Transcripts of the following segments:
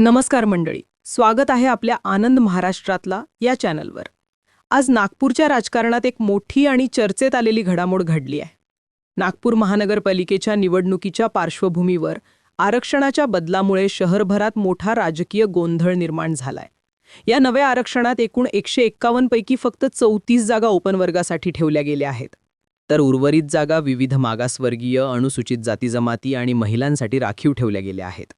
नमस्कार मंडळी. स्वागत आहे आपल्या आनंद महाराष्ट्रातला या चॅनलवर. आज नागपूरच्या राजकारणात एक मोठी आणि चर्चेत आलेली घडामोड घडली आहे. नागपूर महानगरपालिकेच्या निवडणुकीच्या पार्श्वभूमीवर आरक्षणाच्या बदलामुळे शहरभरात मोठा राजकीय गोंधळ निर्माण झालाय. या नव्या आरक्षणात एकूण एकशे एक्कावन्नपैकी फक्त चौतीस जागा ओपन वर्गासाठी ठेवल्या गेल्या आहेत. तर उर्वरित जागा विविध मागासवर्गीय अनुसूचित जाती जमाती आणि महिलांसाठी राखीव ठेवल्या गेल्या आहेत.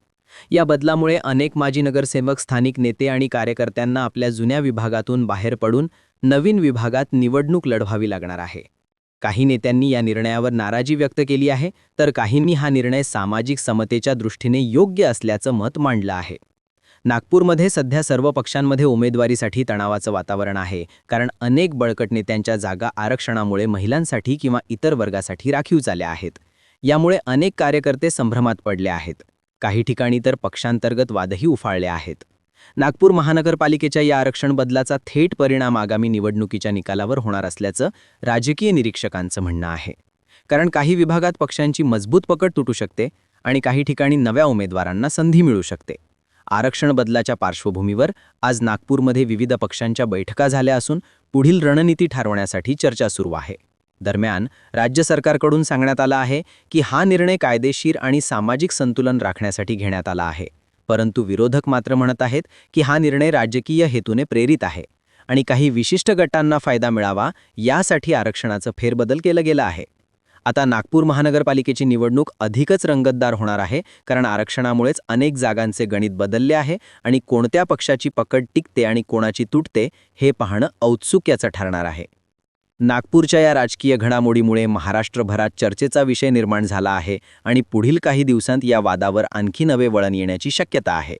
या बदलामुळे अनेक माजी नगरसेवक स्थानिक नेते आणि कार्यकर्त्यांना आपल्या जुन्या विभागातून बाहेर पडून नवीन विभागात निवडणूक लढवावी लागणार आहे. काही नेत्यांनी या निर्णयावर नाराजी व्यक्त केली आहे तर काहींनी हा निर्णय सामाजिक समतेच्या दृष्टीने योग्य असल्याचं मत मांडलं आहे. नागपूरमध्ये सध्या सर्व पक्षांमध्ये उमेदवारीसाठी तणावाचं वातावरण आहे कारण अनेक बळकट नेत्यांच्या जागा आरक्षणामुळे महिलांसाठी किंवा इतर वर्गासाठी राखीव झाल्या आहेत. यामुळे अनेक कार्यकर्ते संभ्रमात पडले आहेत. काही ठिकाणी तर पक्षांतर्गत वादही उफाळले आहेत. नागपूर महानगरपालिकेच्या या आरक्षण बदलाचा थेट परिणाम आगामी निवडणुकीच्या निकालावर होणार असल्याचं राजकीय निरीक्षकांचं म्हणणं आहे. कारण काही विभागात पक्षांची मजबूत पकड तुटू शकते आणि काही ठिकाणी नव्या उमेदवारांना संधी मिळू शकते. आरक्षण बदलाच्या पार्श्वभूमीवर आज नागपूरमध्ये विविध पक्षांच्या बैठका झाल्या असून पुढील रणनीती ठरवण्यासाठी चर्चा सुरू आहे. दरम्यान राज्य सरकारकडून सांगण्यात आलं आहे की हा निर्णय कायदेशीर आणि सामाजिक संतुलन राखण्यासाठी घेण्यात आला आहे. परंतु विरोधक मात्र म्हणत आहेत की हा निर्णय राजकीय हेतूने प्रेरित आहे आणि काही विशिष्ट गटांना फायदा मिळावा यासाठी आरक्षणाचं फेरबदल केलं गेलं आहे. आता नागपूर महानगरपालिकेची निवडणूक अधिकच रंगतदार होणार आहे कारण आरक्षणामुळेच अनेक जागांचे गणित बदलले आहे आणि कोणत्या पक्षाची पकड टिकते आणि कोणाची तुटते हे पाहणं औत्सुक्याचं ठरणार आहे. नागपूरच्या या राजकीय घडामोडीमुळे महाराष्ट्रभरात चर्चेचा विषय निर्माण झाला आहे आणि पुढील काही दिवसांत या वादावर आणखी नवे वळण येण्याची शक्यता आहे.